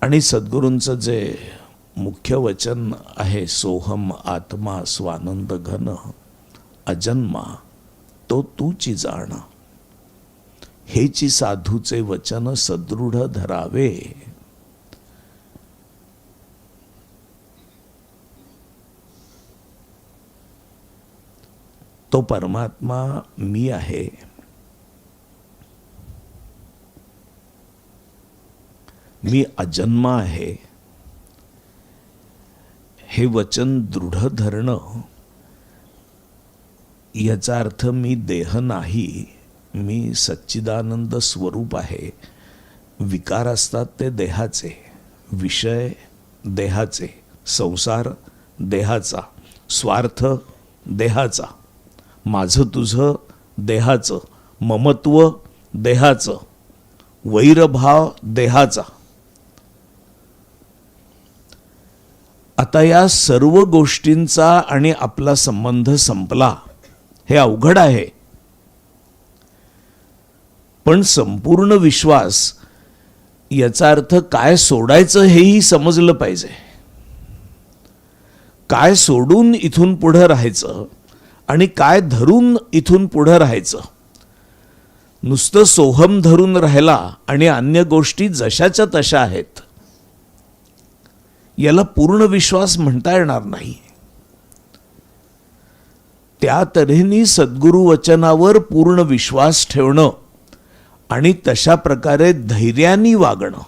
आणि सद्गुरूंचं जे मुख्य वचन आहे सोहम आत्मा स्वानंद घन अजन्मा तो तूची जाण. हेची साधूचे वचन सदृढ धरावे. तो परमात्मा मी आहे. मी अजन्मा आहे. हे वचन दृढ धरणं याचा अर्थ मी देह नाही मी सच्चिदानंद स्वरूप आहे. विकार असतात ते देहाचे विषय देहाचे संसार देहाचा स्वार्थ देहाचा. माझं तुझं देहाचं ममत्व देहाचं वैरभाव देहाचा. आता या सर्व गोष्टींचा आणि आपला संबंध संपला. हे अवघड आहे. पण संपूर्ण विश्वास याचा अर्थ काय सोडायचं हेही समजलं पाहिजे. काय सोडून इथून पुढं राहायचं आणि काय धरून इथून पुढं राहायचं? नुसतं सोहम धरून राहिला आणि अन्य गोष्टी जशाच्या तशा आहेत. याला पूर्ण विश्वास म्हणता येणार नाही. त्या तऱ्हेने सद्गुरु वचनावर पूर्ण विश्वास ठेवणं आणि तशा प्रकारे धैर्याने वागणं.